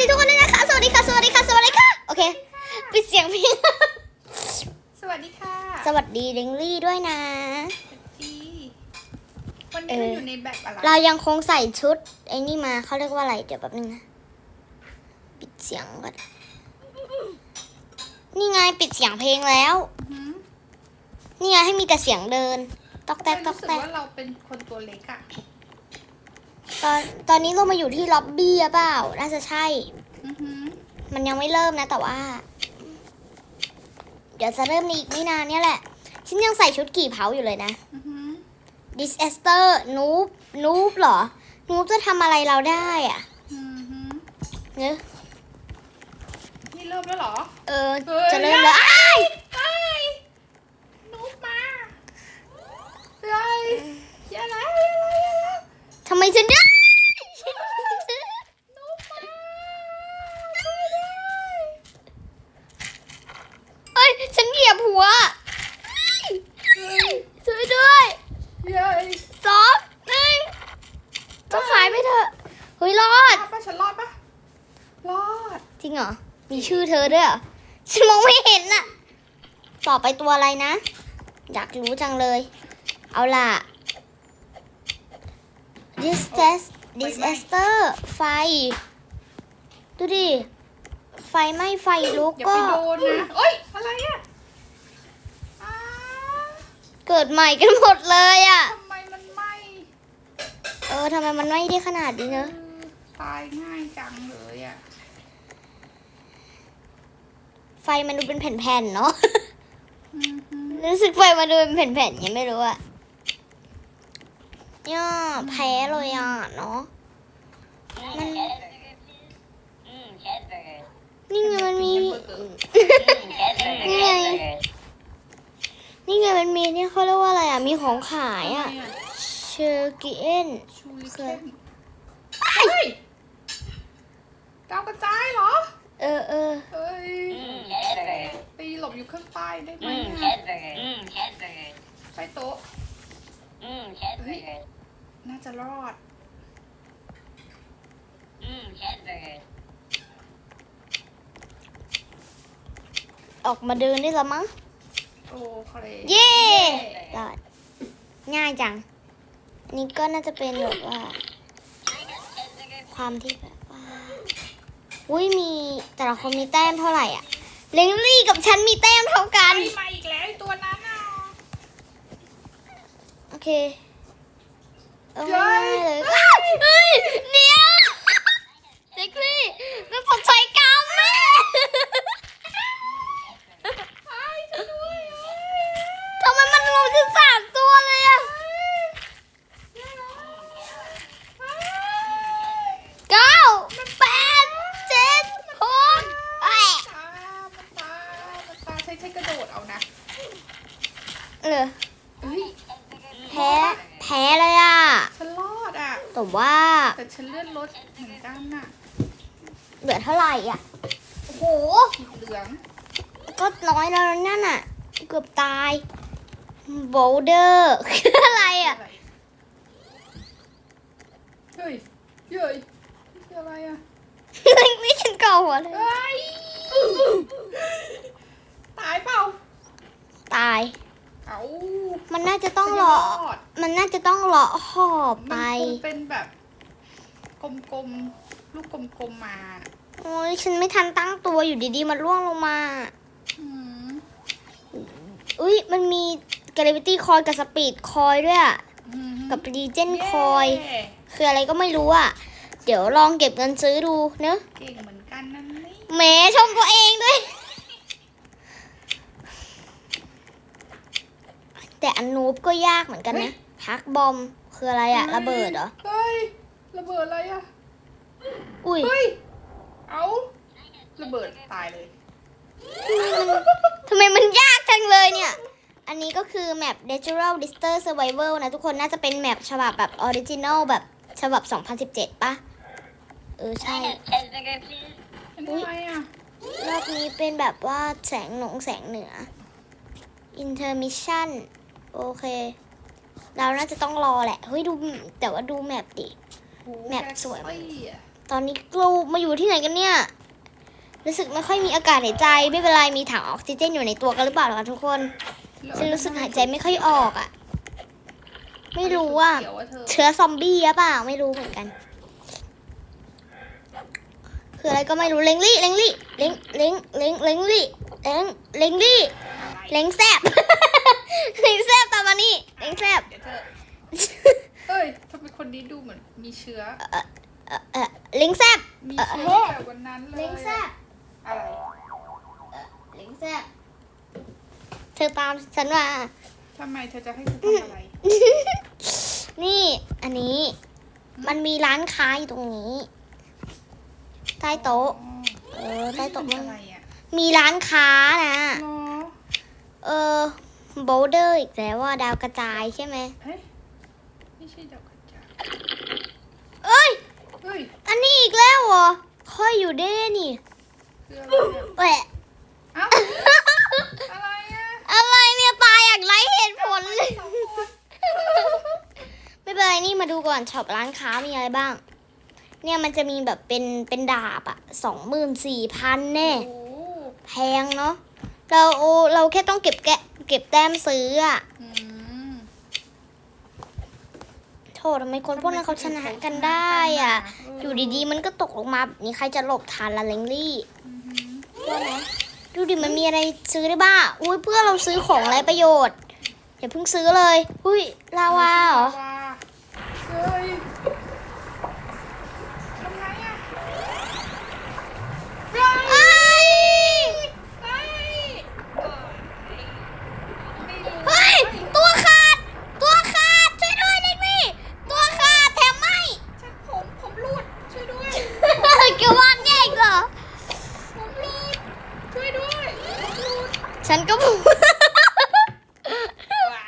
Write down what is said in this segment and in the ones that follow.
ดีทุกคนด้วยนะคะ สวัสดีค่ะ สวัสดีค่ะ สวัสดีค่ะ โอเคปิดเสียงเพลงสวัสดีค่ะสวัสดีเดงลี่ด้วยนะ ดีวันนี้เออเราอยู่ในแบบอะไรเรายังคงใส่ชุดไอ้นี่มาเขาเรียกว่าอะไร เดี๋ยวแป๊บนึงนะ ปิดเสียงก่อน นี่ไงปิดเสียงเพลงแล้ว หืมนี่ไงให้มีแต่เสียงเดิน ตอกแตกตรู้อกสึกแตก ว่าเราเป็นคนตัวเล็กอะ ตอนตอนนี้เรามาอยู่ที่ล็อบบี้หรือเปล่า น่าจะใช่ อือหือมันยังไม่เริ่มนะ แต่ว่า เดี๋ยวจะเริ่มในอีกไม่นานเนี่ยแหละ ฉันยังใส่ชุดกี่เผาอยู่เลยนะ อือหือ disaster นูบนูบเหรอนูบจะทำอะไรเราได้อะอือหือเนอะนี่เริ่มแล้วเหรอ เออเฮ้ยจะเริ่มแล้วอ้าย เฮ้ยนุ๊กมาเฮ้ยอย่าแล้วอย่าแล้วอย่าแล้ว ทำไมฉันได้ นุ๊กมาช่วยด้วย เอ้ย ฉันเหยียบหัว เฮ้ย ช่วยด้วย เย้ย สองหนึ่งต้องหายไปเถอะ เฮ้ย รอ รอ ด ดปะฉันรอดปะรอด จริงเหรอ มี ชื่อเธอด้วยเหรอฉันมองไม่เห็นน่ะ ต่อไปตัวอะไรนะ อยากรู้จังเลย เอาล่ะ disaster disaster ไฟ ดูดิ ไฟไหม้ไฟลุกอย่าก็ ไปโดนนะเอ้ย อะไรอะอ้าเกิดใหม่กันหมดเลยอะ ทำไมมันไหม้เออทำไมมันไหม้ได้ขนาดนี้เนอะเออตายง่ายจังเลยอะ ไฟมันดูเป็นแผ่นๆเนาะอือหือรู้สึกไฟมันดูเป็นแผ่นๆยังไม่รู้อะย่าแพ้เลยอะเนาะมันนี่ไงมันมีนี่ไงนี่ไงมันมีนี่เขาเรียกว่าอะไรอะมีของขายอะทำไมเชอร์กิเอ็นชูริเคนเฮ้ยดาวกระจายเหรอ เออเออเอ้ยตีหลบอยู่ข้างใต้ได้ไหมอะใต้โต๊ะน่าจะรอด ออกมาเดินได้แล้วมั้ง โอเคเย้รอดง่ายจังอันนี้ก็น่าจะเป็นแบบว่า ความที่แบบว่า อุ้ยมีแต่ละคนมีแต้มเท่าไหร่อะเลงลี่กับฉันมีแต้มเท่ากัไปนมาอีกแล้วไอ้ตัวนั้นอะโอเค เอาง่ายๆเลยอ้าวเฮ้ยเนี่ยเด็กลี่มันผมใช้กรรมแม่ ไอ้จะด้วยเอ้ย ทำไมมันรวมถึงสามตัวเลยอะเก้าแปดเจ็ดหกแปด ตามันตามันตาใช้ใช้กระโดดเอานะ เออเฮ้ยแพ้แพ้เลยอะฉันรอดอะ แต่ว่าแต่ฉันเลื่อนรถเหมือนกันน่ะเหลือเท่าไหร่อะโอ้โหขีดเหลืองก็น้อยแล้วนั่นน่ะ เกือบตายโบลเดอร์คืออะไรอะเฮ้ยเฮ้ยนี่คืออะไรอะนี่ฉันเก่าหัวเลยเฮ้ยตายเปล่า ตาย เอามันน่าจะต้องฉันเลยังาะรอดมันน่าจะต้องเลาะขอบไป มันคงเป็นแบบกลมๆ ลูกกลมๆ มา โอ้ยฉันไม่ทันตั้งตัวอยู่ดีๆ มันร่วงลงมาอืมอุ้ยมันมี gravity coil กับ speed coil ด้วยอะอืมกับ regen เย้ coil คืออะไรก็ไม่รู้อะเดี๋ยวลองเก็บเงินซื้อดูเนอะเก่งเหมือนกันนั่นนี่แหมชมตัวเองด้วย แต่อันนูบก็ยากเหมือนกันนะพักบอมคืออะไรอะระเบิดเหรอ เฮ้ย ระเบิดอะไรอะอุ้ยเฮ้ย เอาระเบิดตายเลยทำไมมันยากจังเลยเนี่ย อันนี้ก็คือแมป Natural Disaster Survival นะทุกคนน่าจะเป็นแมปฉบับแบบออริจินอลแบบฉบับ 2017ปะเออ ใช่อันนี้อะไรอะรอบนี้เป็นแบบว่าแสงหนงแสงเหนือ Intermission โอเค เราน่าจะต้องรอแหละ เฮ้ยดูแต่ว่าดูแมปดิโหแมปสวยเอ้ยอะตอนนี้เรามาอยู่ที่ไหนกันเนี่ย รู้สึกไม่ค่อยมีอากาศหายใจ ไม่เป็นไร มีถังออกซิเจนอยู่ในตัวกันหรือเปล่าล่ะคะทุกคน ฉันรู้สึกหายใจไม่ค่อยออกอะ่ะ ไม่รู้ว่าเดี๋ยวว่าเธอเชื้อซอมบี้หรือเปล่า ไม่รู้เหมือนกัน คืออะไรก็ไม่รู้ เล็งลี่ เล็งลี่ เล็งเล็งเล็งเล็งลี่ เล็งเล็งลี่ เล็งแซบ เล็งแซบตามมานี่เล็งแซบเดี๋ยวเธอเอ้ยทำไมคนนี้ดูเหมือนมีเชื้อ เอ่อเอ่อเล็งแซบ มีเชื้อเฮ้แต่วันนั้นเลยเล็งแซบอะไรเล็งแซบเธอตามฉันมา ทำไมเธอจะให้ฉันทำอะไร นี่อันนี้ มันมีร้านค้าอยู่ตรงนี้ ใต้โต๊ะ เออ ใต้โต๊ะมัมันนอะไรอะมีร้านค้านะ เนาะเออ โบลเดอร์อีกแล้วว่าดาวกระจายใช่ไหมเฮ้ยไม่ใช่ดอกกระจายเอ้ย เฮ้ยอันนี้อีกแล้วเหรอ ค่อยอยู่เด้นี่คืออะไรเนี่ยแหวะเอ้าอะไรอะอะไรเนี่ยตายอย่างไรเหตุผลเลย สองคนไม่เป็นไรนี่มาดูก่อนช็อปร้านค้ามีอะไรบ้าง เนี่ยมันจะมีแบบเป็นเป็นดาบอะสองหมื่นสี่พันแน่ โอ้โหแพงเนาะ เราเราแค่ต้องเก็บแกะเก็บแต้มซื้ออะอืมโทษทำไมคนพวกนั้นเขาชนะกันได้อะอยู่ดีๆ มันก็ตกลงมาแบบนี้ใครจะหลบทันละเลงลี่อืมว่าไหมดูดิมันมีอะไรซื้อได้บ้างอุ้ยเพื่อเราซื้อของไรประโยชน์อย่าเพิ่งซื้อเลย อุ้ยลาวาเหรอลาวาเฮ้ยทำไงอะเฮ้ย ไอ้ย เฮ้ยไม่รู้ เฮ้ย ตัวขาด ตัวขาด ช่วยด้วยเลงลี่ตัวขาดแถมไม่ ฉันผมผมรูดช่วยด้วย เกี่ยววานแย่อีกเหรอ ผมรูดช่วยด้วยผมรูด ฉันก็พูด ว้า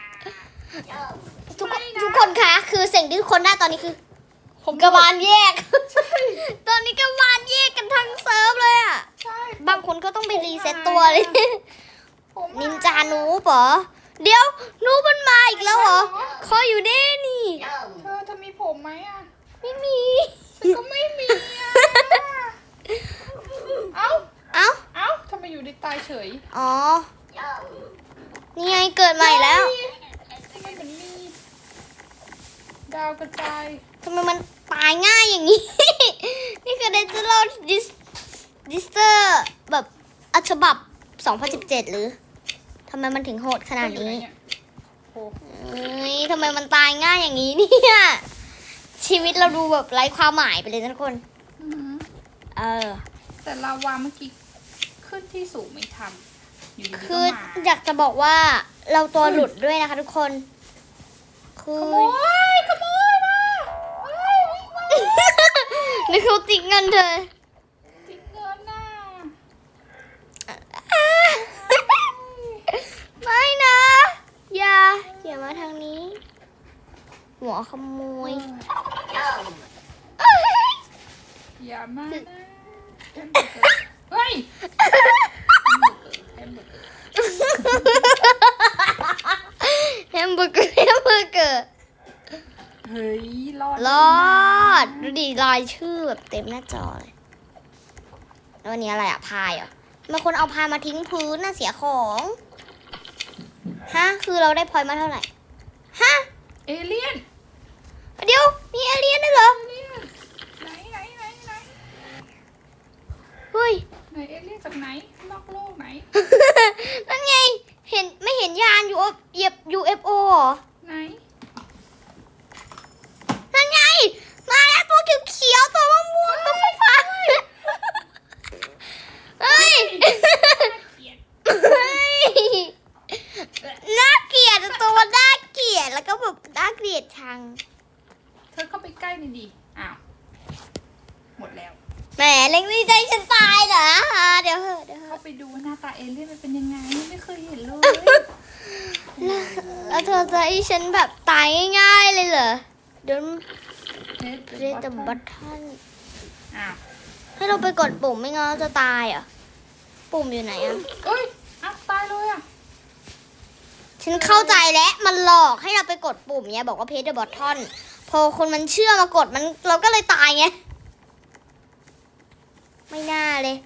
ทุกคน ไม่นะ ทุกคนคะ คือสิ่งที่ทุกคนได้ตอนนี้คือ ผม กระบาลแยก ตอนนี้กระบาลแยกกันทั้งเซิร์ฟเลยอะ ใช่ บางคนก็ต้องไปรีเซ็ตตัวเลย ผม นินจานูปเหรอ เดี๋ยวนูปมันมาอีกแล้วเหรอคอยอยู่เด้นี่ เธอเธอมีผมไหมอะ ไม่มี ฉันก็ไม่มีอะ เอ้า เอ้า เอ้า ทำไมอยู่ในตายเฉยอ๋อ นี่ไงเกิดใหม่แล้ว ทำไมมันมีดาวกระจายทำไมมันตายง่ายอย่างนี้ นี่คือเดจิทัลดิสดิสเตอร์แบบอัฉบับ 2017 หรือ ทำไมมันถึงโหดขนาดอยู่ไหนี้ เยโอ้เอ้ยทำไมมันตายง่ายอย่างนี้เนี่ย ชีวิตเราดูแบบไร้ความหมายไปเลยนะทุกคน อื้อหือเออ แต่ลาวาเมื่อกี้ ขึ้นที่สูงไม่ทันอยู่ดีๆคืก็อมาอยากจะบอกว่าเราตัวหลุดด้วยนะคะทุกคน คืขอ โมยขโมยมาเฮ้ยวิ่งมานี่เขาจิกเงินเธอจิกเงินน่ะไม่นะ อย่า อย่ามาทางนี้ หัวขโมย อย่ามานะแฮมเบอร์ เกอร์เฮ้ยแฮมเบอร์เกอร์แฮมเบอร์เกอร์แฮมเบอร์เกอร์แฮมเบอร์เกอร์เฮ้ยรอดรอดดูดิรายชื่อแบบเต็มหน้าจอเลยแล้ววันนี้อะไรอะพายเหรอมันคนเอาพายมาทิ้งพื้นน่ะเสียของฮะคือเราได้พอยต์มาเท่าไหร่ฮะเอเลี่ยนเดี๋ยวมีเอเลี่ยนด้วยเหรอเอเลี่ยนไหนไหนไหนไหนเฮ้ย ไหนเอเลี่ยนจากไหนนอกโลกไหน นั่นไง เห็นไม่เห็นยานอยู่เหยียบ UFO เหรอไหน นั่นไง มาแล้วตัวเขียวๆตัวม่วงๆตัวฟ้าๆเฮ้ย เกลียด เฮ้ย น่าเกลียดอะตัวน่าเกลียดแล้วก็แบบน่าเกลียดชัง เธอเข้าไปใกล้หน่อยดิอ้าวหมดแล้ว แหมเล็งดีใจฉันตายเหรออ่าเดี๋ยวเหอะเดี๋ยวเห เข้า อะ ไปดูว่าหน้าตาเอเลี่ยนมันเป็นยังไงไม่เคยเห็นเลย แล้วเธอ จะให้ฉันแบบตายง่ายๆเลยเหรอเดี๋ยวเน็ตเรียกแต่บัตทันอ้าวให้เราไปกดปุ่มไม่งั้นเราจะตายเหรอะ ปุ่มอยู่ไหนอะ เอ้ยอ้าวตายเลยอะฉันเข้าใจแล้ว มันหลอกให้เราไปกดปุ่มเนี่ยบอกว่าเพจเดอร์บอททอน พอคนมันเชื่อมากดมันเราก็เลยตายไงเลย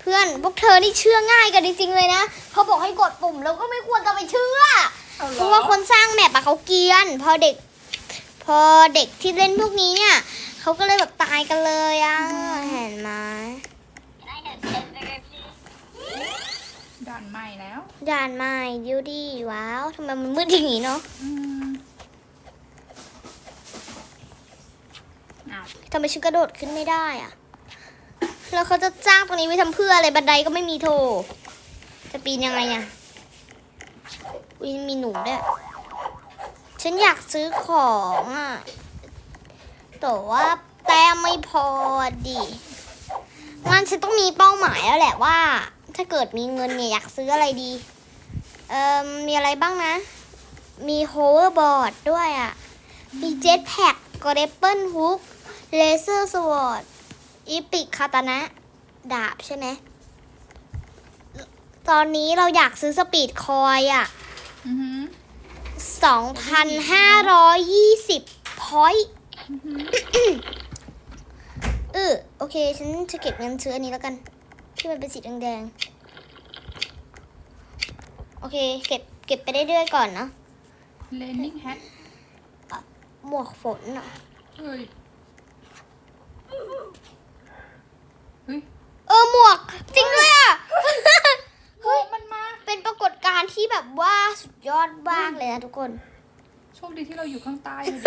เพื่อนพวกเธอนี่เชื่อง่ายกันจริงๆเลยนะเขาบอกให้กดปุ่มแล้วก็ไม่ควรจะไปเชื่อ เอาเหเพรอราะว่าคนสร้างแมปอะเขาเกรียน พอเด็ก พอเด็กที่เล่นพวกนี้เนี่ยเขาก็เลยแบบตายกันเลยอะเห็นไหมด่านใหม่แล้วด่านใหม่ดิวดีว้าวทำไมมันมืดอย่างนี้เนาะอืมอ้าวทำไมฉันกระโดดขึ้นไม่ได้อะแล้วเขาจะจ้างตรงนี้ไว้ทำเพื่ออะไรบันไดก็ไม่มีโถจะปีนยังไงอะ อุ้ยมีหนูด้วย ฉันอยากซื้อของอะ แต่ว่าแต้มไม่พอดิงั้นฉันต้องมีเป้าหมายแล้วแหละว่า ถ้าเกิดมีเงินเนี่ยอยากซื้ออะไรดี เอ่อ มีอะไรบ้างนะ มีโฮเวอร์บอร์ดด้วยอะ มีเจ็ตแพ็กกรเปิลฮุก เลเซอร์สวอร์ดอีปิกคาตานะ ดาบใช่ไหมตอนนี้เราอยากซื้อสปีดคอยอะ อือหือ2,520พอยต์อือหือเออโอเค ฉันจะเก็บเงินซื้ออันนี้แล้วกัน ที่มันเป็นสีแดงๆ โอเค เก็บเก็บไปเรื่อยๆก่อนนะเลนนิ่งแฮทหมวกฝนอะ เฮ้ยเฮ้ย เออหมวก จริงด้วยอะ โอ้มันมา เป็นปรากฏการณ์ที่แบบว่าสุดยอดมากเลยนะทุกคน โชคดีที่เราอยู่ข้างใต้พอดี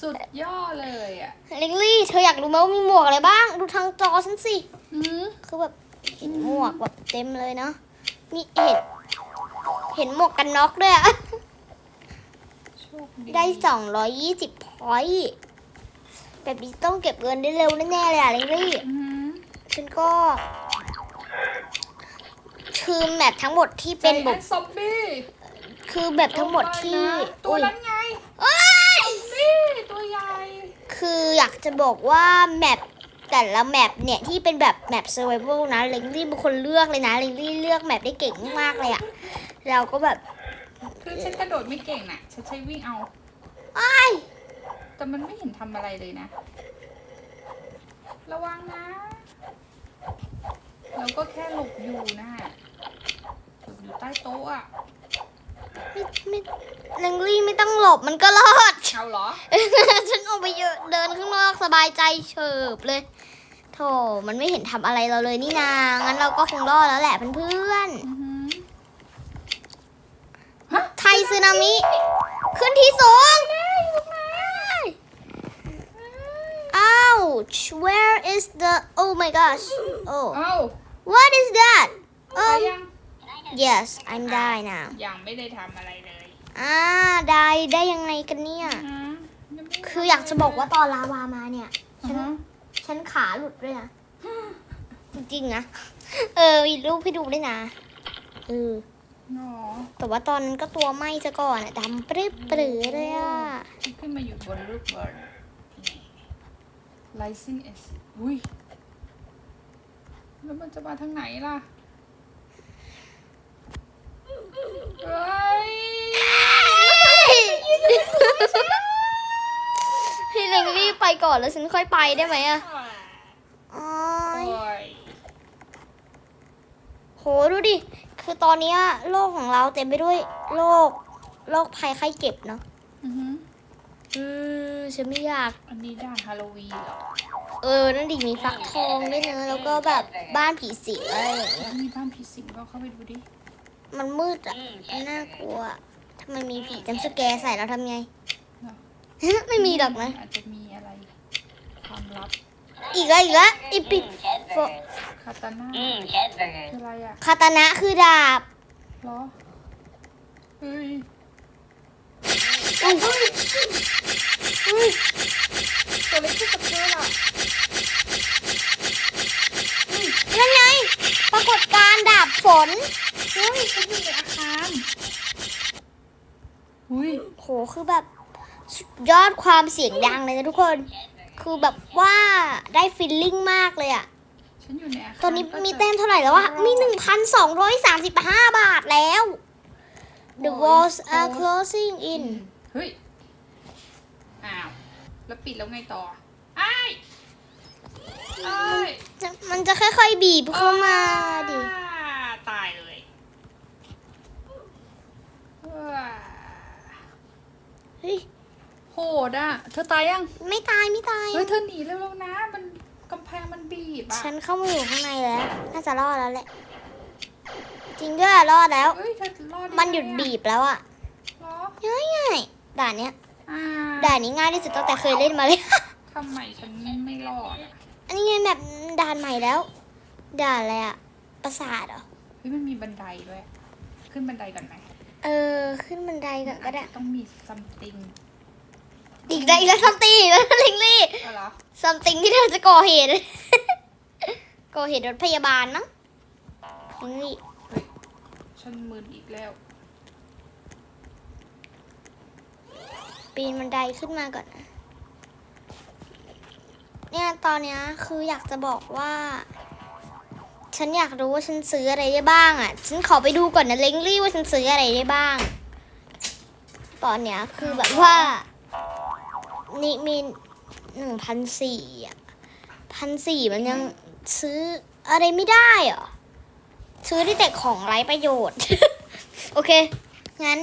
สุดยอดเลยอะลิงลี่เธออยากรู้ไหมว่ามีหมวกอะไรบ้าง ดูทางจอฉันสิอือหือคือแบบเห็นหมวกแบบเต็มเลยเนาะมีเห็นเห็นหมวกกันน็อกด้วยอะโชคดีได้สองร้อยยี่สิบพอยต์แบบนี้ต้องเก็บเงินได้เร็วแน่ๆเลยอะลิงลี่ อือหือฉันก็ คือแมปทั้งหมดที่เป็นใจแบแอบนซอมบี้คือแบบทั้งหมดที่ตัวอุ๊ยนั้นไงเอ้ยนี่ตัวใหญ่คืออยากจะบอกว่าแมปแต่ละแมปเนี่ยที่เป็นแบบแมป survival นะลิงลี่เป็นคนเลือกเลยนะลิงลี่เลือกแมปได้เก่งมากเลยอะเราก็แบบคือฉันกระโดดไม่เก่งน่ะฉันใช้วิ่งเอาอ้ายแต่มันไม่เห็นทำอะไรเลยนะ ระวังนะ เราก็แค่หลบอยู่นะหลบอยู่ใต้ โต๊ะอะไม่ไม่ลิงลี่ไม่ต้องหลบมันก็รอด เอาเหรอ ฉันออกไปเยอะเดินข้างนอกสบายใจเฉิบเลยโธ่มันไม่เห็นทำอะไรเราเลยนี่นา งั้นเราก็คงรอดแล้วแหละเพื่อนอือหือฮะๆไทยซึนามิ ขึ้นที่สูงอ้าว where is the oh my gosh oh เอ้า what is that ไป um ยัง yes I'm die now ยังไม่ได้ทำอะไรเลยอ่าได้ได้ยังไงกันเนี่ยอือยังไม่ได้คืออยากจะบอกว่าตอนลาวามาเนี่ยอือฮะฉันขาหลุดด้วยนะ จริงๆนะ เออ มีรูปให้ดูด้วยนะ เอออ๋อแต่ว่าตอนนั้นก็ตัวไหม้ซะก่อนอะดำปรึ๊บปรือเลยอะฉันขึ้นมาอยู่บนรูปบอร์ดไลซิ่งเอสอุ้ยแล้วมันจะมาทางไหนล่ะ เฮ้ยพี่เล็งรีบไปก่อนแล้วฉันค่อยไปได้ไหมอะอ๋อโอ้ยโหดูดิ คือตอนเนี้ยโลกของเราเต็มไปด้วยโรคโรคภัยไข้เจ็บเนาะอือหืออืมฉันไม่อยาก อันนี้ด่านฮาโลวีนเหรอ เออ นั่นดิมีฟักทองด้วยนะแล้วก็แบบบ้านผีสิงอะไรอย่างเงี้ยมีบ้านผีสิงก็เข้าไปดูดิ มันมืดอะมันน่ากลัวทำไมมีผีจำสแกร์ใส่เราทำไง ไม่มีหรอกนะ อาจจะมีอะไรความลับ อีกแล้วอีกแล้วอีปิกคาตาน่า Mm, cheeseburger. คืออะไรอะคาตานะคือดาบเหรอเฮ้ยอุ้ยอุ้ยตัวเล็กที่กับเธอล่ะ นั่นไง ปรากฏการณ์ดาบฝนเฮ้ยฉันอยู่ในอาคารอุ้ยโห คือแบบสุดยอดความเสียงดังเลยนะทุกคน คือแบบว่าได้ฟีลลิ่งมากเลยอะฉันอยู่ในอาคารตอนนี้ก็มีจะแต้มเท่าไหร่แล้ววะ มี 1,235 บาทแล้ว The walls are closing อื in มเฮ้ย อ้าว แล้วปิดแล้วไงต่ออ้ายอ้ายจะมันมันจะค่อยๆบีบเข้ามาดิ อ่าตายเลยว้าเฮ้ย โหดอะ เธอตายยัง ไม่ตายไม่ตาย เฮ้ย เธอหนีเร็วๆนะ มันกำแพงมันบีบอะ ฉันเข้ามาอยู่ข้างในแล้ว น่าจะรอดแล้วแหละ จริงด้วยรอดแล้ว เฮ้ยเธอรอดไมันหยุดบีบแล้วอะเหรอง่ายง่ายๆด่านเนี้ย อ่าด่านนี้ง่ายที่สุดตั้งแต่เคยเล่นมาเลย ทำไมฉัน แบบด่านใหม่แล้ว ด่านอะไรอะปราสาทเหรอเฮ้ยมันมีบันไดด้วย ขึ้นบันไดก่อนไหมเออ ขึ้นบันไดก่อนก็ได้ต้องมี something อีกได้อีกแล้วซัมติงแล้วลิงลี่อะไรเหรอซัมติงที่เธอจะก่อเหตุ ก่อเหตุรถพยาบาลมั้งลิงลี่ฉันมึนอีกแล้ว ปีนบันไดขึ้นมาก่อนนะ เนี่ยตอนเนี้ยคืออยากจะบอกว่า ฉันอยากรู้ว่าฉันซื้ออะไรได้บ้างอะ ฉันขอไปดูก่อนนะเล้งลี่ว่าฉันซื้ออะไรได้บ้าง ตอนเนี้ยคือแบบว่า นี่มีหนึ่งพันสี่อะพันสี่มันยังซื้ออะไรไม่ได้เหรอ ซื้อได้แต่ของไร้ประโยชน์ โอเค งั้น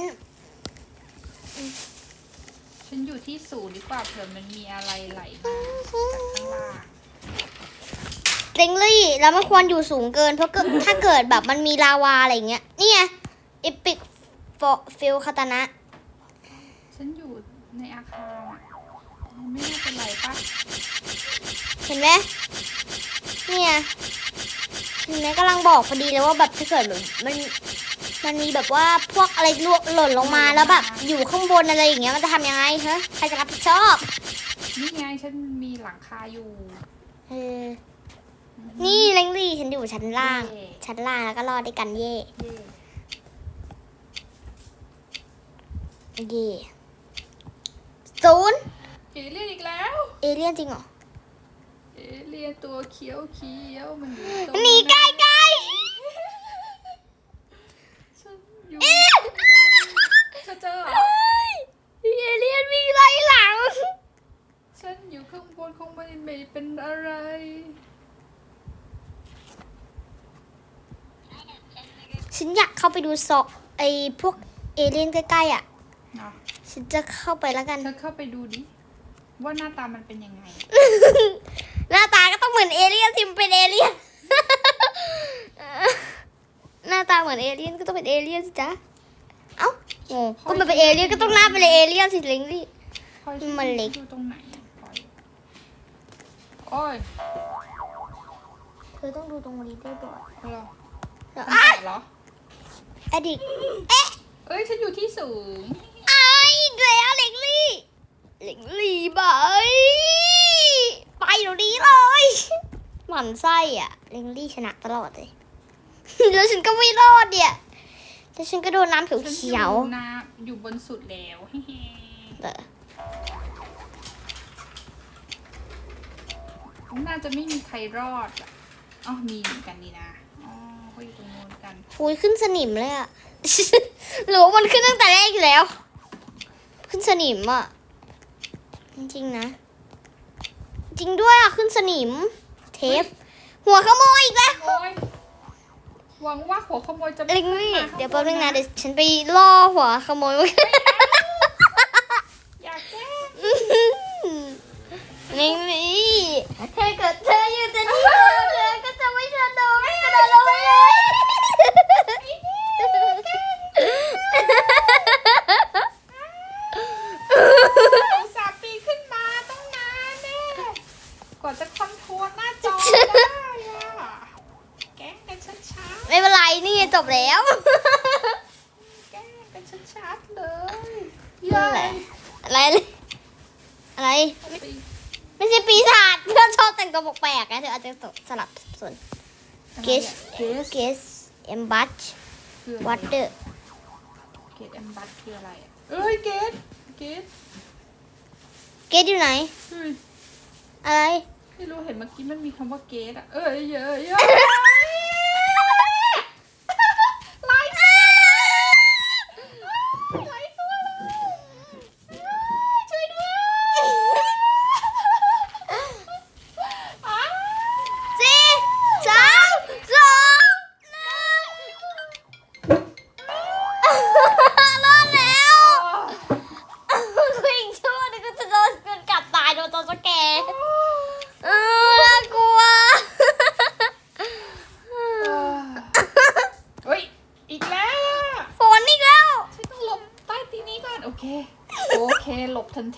ฉันอยู่ที่ศูนย์ดีกว่าเผื่อมันมีอะไรไหลมาจากข้างล่างเจงลี่แล้วมันควรอยู่สูงเกิน เพราะเกิดถ้าเกิดแบบมันมีลาวาอะไรอย่างเงี้ยนี่ไงอีพิกฟิลคาตานะ ฉันอยู่ในอาคารอะไม่น่าเป็นไรปะเห็นไหมเนี่ยเห็นไหมกำลังบอกพอดีเลยว่าแบบถ้าเกิดแบบมัน มันมีแบบว่าพวกอะไรลวกหล่นลงมาแล้วแบบอยู่ข้างบนอะไรอย่างเงี้ยมันจะทำยังไงฮะใครจะรับผิดชอบ นี่ไงฉันมีหลังคาอยู่เออนี่เล้งลี่ฉันอยู่ชั้นล่างเย่ชั้นล่างแล้วก็รอดด้วยกันเย่เย่เย่ศูนย์เอเลี่ยนอีกแล้ว เอเลี่ยนจริงเหรอ เอเลี่ยนตัวเขียวเขียวๆมันอยู่ตรงหนีใกล้ใกล้ฉันอยู่ เอเลี่ยนเธอเจอเหรอ เอเลี่ยนวิ่งไล่หลัง ฉันอยู่ข้างบนคงไม่ไม่เป็นอะไร ฉันอยากเข้าไปดูซอกไอ้พวกเอเลี่ยนใกล้ๆอะ เนาะฉันจะเข้าไปแล้วกัน เธอเข้าไปดูดิ ว่าหน้าตามันเป็นยังไง หน้าตาก็ต้องเหมือนเอเลี่ยนสิมันเป็นเอเลี่ยน หน้าตาเหมือนเอเลี่ยนก็ต้องเป็นเอเลี่ยนสิจ๊ะ เอ้าโง่ก็มันเป็นเอเลี่ยนก็ต้องหน้าเป็นเอเลี่ยนสิเล้งลี่พลอยมันเล็กดูตรงไหนอะพลอยโอ้ยเธอต้องดูตรงนี้ด้วยก่อนเหรออะทำไมเหรอ อดิกเอ๊ะเอ้ย ฉันอยู่ที่สูง ไอ้อีกแล้วเล้งลี่เล้งลี่บายไปเดี๋ยวนี้เลย หมันไส้อะเล้งลี่ชนะตลอดเลย แล้วฉันก็ไม่รอดเนี่ยแล้วฉันก็โดนน้ำเขียวฉันอเขียวนาอยู่บนสุดแล้วเออน่าจะไม่มีใครรอดอะอ๋อมีเหมือนกันนี่นะอ๋อก็อยู่ตรงโน้นกันหุยขึ้นสนิมเลยอะ หรือว่ามันขึ้นตั้งแต่แรกอยู่แล้ว ขึ้นสนิมอะจริงๆนะ จริงด้วยอะขึ้นสนิม เทป หัวขโมยอีกแล้ว โอ้ย หวังว่าหัวขโมยจะไม่ลิงลี่ขึ้นมาข้างเดี๋ยวแป๊บนึงนะบเดี๋ยวฉันไปล่อหัวขโมยไว้อยากแกล้ง ลิงลี่ถ้าเกิดเธออยู่จะนี่เธอก็จะไม่สนุกกระโดดลงไปเลย อุตส่าห์ปีนขึ้นมาตั้งนานแน่กว่าจะคอนโทรลหน้าจอได้อะแกล้งกันช้า ไม่เป็นไรนี่ไงจ บแล้วๆแกล้งกันชัดๆเลยอะไร อะไรอะไรปีไม่ใช่ปีศาจเพื่อนชอบแต่งตัวแปลกๆนะเธออาจจะสลับส่วนอะไรเกอะสเกสเกสเอมบัชคืออะไรวัตเตอร์เกสแอมบัตคืออะไรอะเอ้ยเกสเกสเกสอยู่ไหน เฮ้ยอะไร ไม่รู้เห็นเมื่อกี้มันมีคำว่าเกสอะเอ้ยเยอะเยอะไล่ไล่ตัวเลยช่วยด้วยอ้าว สิ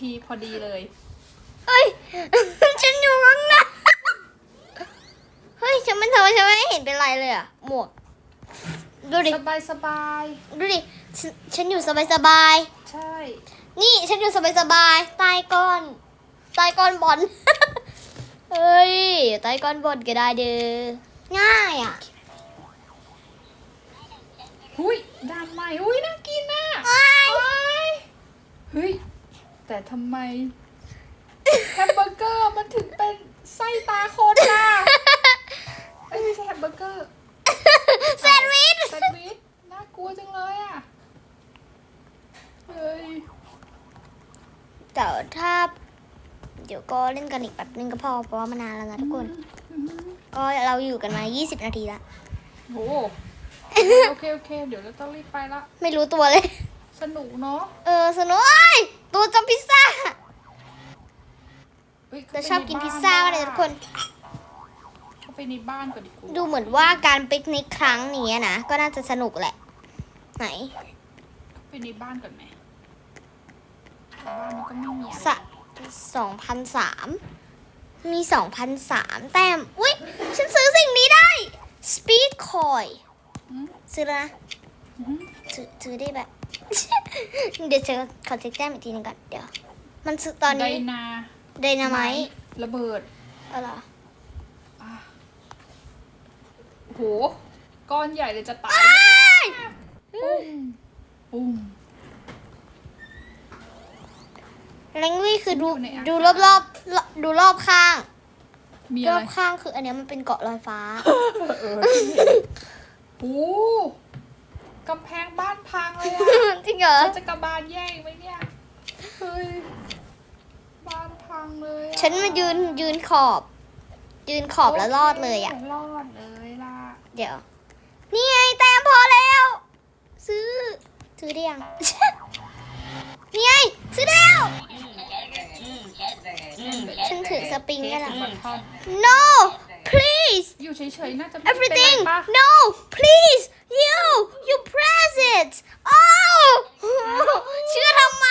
ทีพอดีเลย เฮ้ย ฉันอยู่ข้างหน้าเฮ้ย ฉันไม่ทำไมฉันไม่เห็นเป็นไรเลยอะ หมวก ดูดิ สบายสบายดูดิฉันฉันอยู่สบายสบายๆใช่ๆนี่ฉันอยู่สบายสบายๆใต้ก้อนใต้ก้อนบอล เฮ้ยอยู่ใต้ก้อนบอลก็ได้เด้อ ง่ายอะหุยดานใหม่หุยน่ากินน่ะอ้ายว้ายเฮ้ย แต่ทำไมแฮมเบอร์เกอร์มันถึงเป็นไส้ตาคนล่ะเอ้ยไม่ใช่แฮมเบอร์เกอร์ แซนด์วิช แซนด์วิชน่ากลัวจังเลยอะ เฮ้ย แต่ถ้า เดี๋ยวก็เล่นกันอีกแป๊บนึงก็พอเพราะว่ามันนานแล้วนะทุกคน ก็เราอยู่กันมา 20 นาทีละโหโอเคโอเค เดี๋ยวเราต้องรีบไปละ ไม่รู้ตัวเลย สนุกเนาะ เออสนุกเอ้ยตัวจำพิซซ่าเฮ้ยแต่ชอบกินพิซซ่ามากเลยทุกคน เข้าไปในบ้านก่อนดีกว่าดูเหมือนว่าการปิกนิกครั้งนี้นะก็น่าจะสนุกแหละ ไหน เข้าไปในบ้านก่อนไหมบ้านมันก็ไม่มีอะไร สะ สองพันสามมีสองพันสามแต้ม อุ้ยฉันซื้อสิ่งนี้ได้ Speed Coin อืมซื้อแล้วนะอืมซื้อซื้อได้แบบ เดี๋ยวจะขอเช็คแต้มอีกทีหนึงก่อน เดี๋ยว มันซื้อตอนไดนี้นาไดนาไมต์ระเบิดอะไรออะโอ้โห ก้อนใหญ่เลยจะตายอ้ายปุ้มปุ้ม แรงลี่คือดูอยู่ในอาคารดูรอบรอบๆดูรอบข้าง มีรอะอไรบข้างคืออันเนี้ยมันเป็นเกาะลอยฟ้า เออโอ้โหกำแพงบ้านพังเลยอะ จริงเหรอฉันจะกระบาลแย่งไหมเนี่ย เฮ้ย บ้านพังเลยอะฉันมายืนยืนขอบ ยืนขอบแล้วรอดเลยอะ รอดเลยล่ะ เดี๋ยว นี่ไงแต้มพอแล้ว ซื้อ ซื้อได้ยัง นี่ไงซื้อได้แล้วฉันถือ สปริงได้แล้วบัตทอน no please อยู่เฉยๆน่าจะไม่เป็นไร everything ปะ no please you you press it oh เชื่อทำไม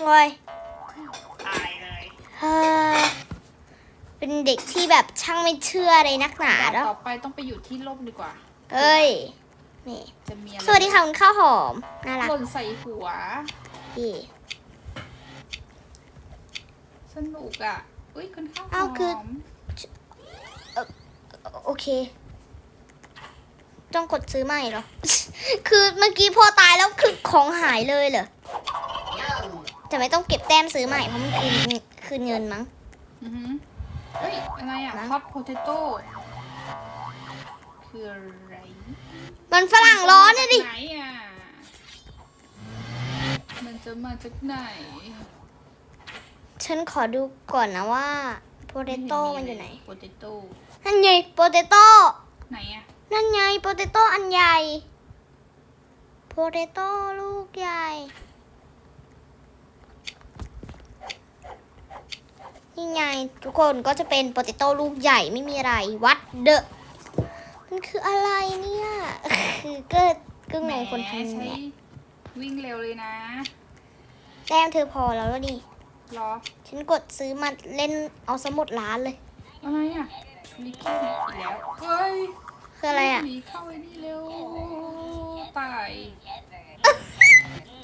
โอ้ยตายเลยเฮ้อเป็นเด็กที่แบบช่างไม่เชื่อเลยนักหนาด่านแล้วต่อไปต้องไปอยู่ที่ร่มดีกว่า เอ้ย นี่ จะมีอะไรสวัสดีค่ะคุณข้าวหอม น่ารักหล่นใส่หัว ดี สนุกอะ อุ้ยคุณข้าวหอ้าวคือ อมโอเค ต้องกดซื้อใหม่เหรอ คือเมื่อกี้พอตายแล้วคือของหายเลยเหรอแต่ไม่ต้องเก็บแต้มซื้อใหม่เพราะมันคืนคืนเงินมั้ง อือหือเฮ้ย อะไรอะนะ ฮอตโพเตโต้คืออะไรมันฝรั่งร้อนนะดิ ไหนอะ มันจะมาจากไหน ฉันขอดูก่อนนะว่าโปเตโต้มันอยู่ไหนโพเตโต้นั่นไงโปเตโต้ไหนอะนั่นไงโปเตโต้อันใหญ่โปเตโต้ลูกใหญ่ นี่ไงทุกคนก็จะเป็นโปเตโต้ลูกใหญ่ไม่มีอะไรวัดเดอะมันคืออะไรเนี่ย คือก็ก็งงคนแหมทำใช้เนี่ยวิ่งเร็วเลยนะแต้มเธอพอแล้วแล้วดิรอ ฉันกดซื้อมาเล่นเอาสมุดร้านเลย อะไรอะมิกกี้อีกแล้วเฮ้ยคืออะไรอะหนีเข้าไอ้นี่เร็วตาย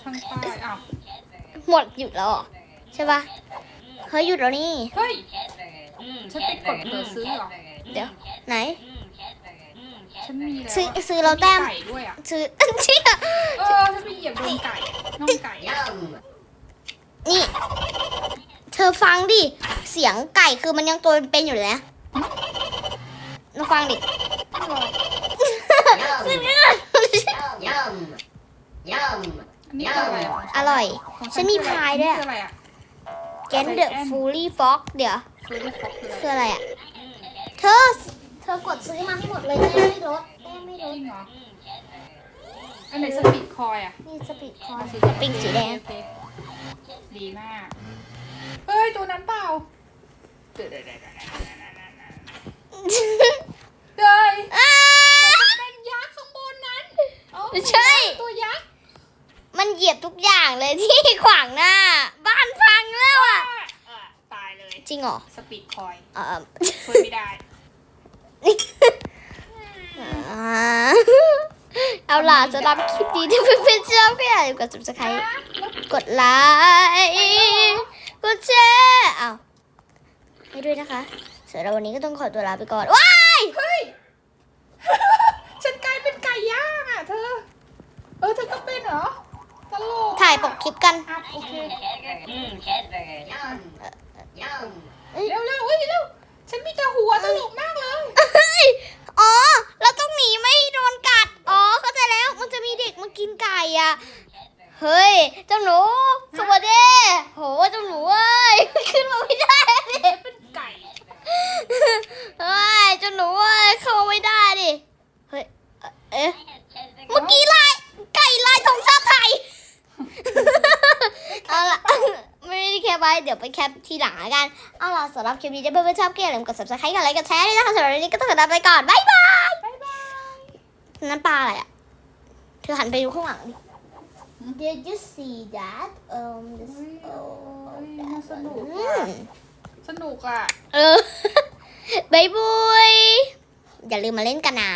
ทางตายอ้าวหมดหยุดแล้วเหรอใช่ปะเฮ้ยหยุดแล้วนี่ เฮ้ยฉันไปกดเปิดซื้อเหรอเดี๋ยวไหน ฉันมีแล้วซื้ออะซื้อเราแต้มไก่ด้วยอะซื้อเชี่ยเออฉันไปเหยียบโดนไก่น้องไก่อะนี่ เธอฟังดิ เสียงไก่คือมันยังตัวเป็นๆอยู่เลยนะมาฟังดิ Yum. Yum. อันนี้คืออะไรอะอร่อยของฉันมีพายด้วยคืออะไรอะแกนเดอะฟูลี่ฟ็อกเดี๋ยว คือลูกฟอกคือคืออะไรอะไรอะ เธอ เธอกดซื้อมาให้หมดเลยแม่ไม่ลดแม่ไม่ลจดริงเหรอ อันไหนสปีดคอยอะนี่สปีดคอเอาร์สีสปริงสีแดง โอเคดีมาก เฮ้ย ตัวนั้นเปล่าเดี๋ยวเดี๋ยวเดี๋ยวเดี๋ยวเดี๋ยวอ้าเป็นยักษ์ข้างบนนั้นอ๋อใช่ ตัวยักษ์มันเหยียบทุกอย่างเลยที่ขวางหน้า บ้านพังแล้วอะ อะตายเลย จริงเหรอสปีดคอยเออช่วยไม่ได้ อ่าเอาล่ะสำหรับคลิปนี้ถ้าเพื่อนๆชอบก็อย่าลืมกด subscribe กดไลค์ กดแชร์อ้าวให้ด้วยนะคะสำหรับวันนี้ก็ต้องขอตัวลาไปก่อน ว้าย เฮ้ย ฉันกลายเป็นไก่ย่างอะเธอ เออเธอก็เป็นเหรอ ตลกถ่ายปกคลิปกัน อะโอเค Mmm, cheeseburger. Yum. Yum. เร็วเร็วเฮ้ยเร็ว ฉันมีแต่หัวตลกมากเลย เฮ้ยอ๋อ เราต้องหนีไม่ให้โดนกัด อ๋อ เข้าใจแล้ว มันจะมีเด็กมากินไก่อะ เฮ้ย เจ้าหนู สวัสดีโห เจ้าหนูเอ้ย ขึ้นมาไม่ได้ดิ เป็นไก่ เฮ้ย เจ้าหนูเอ้ย เข้ามาไม่ได้ดิ เฮ้ย เอ๊ะ เมื่อกี้ลาย ไก่ลายธงชาติไทย เอาล่ะ ไม่ได้แคปไว้ เดี๋ยวไปแคปทีหลังละกัน เอาล่ะสำหรับ คลิปนี้ถ้าเพื่อนๆชอบก็อย่าลืมกด subscribe กันไลค์กดแชร์ด้วยนะคะสำหรับวันนี้ก็ต้องขอลาไปก่อนบ๊ายบายบ๊ายบายนั่นปลาอะไรอะเธอหันไปดูข้างหลังดิ Did you see that um this เฮ้ย oh เฮ้ยน่าสนุกอือะมสนุกอะ เออบายบายอย่าลืมมาเล่นกันนะ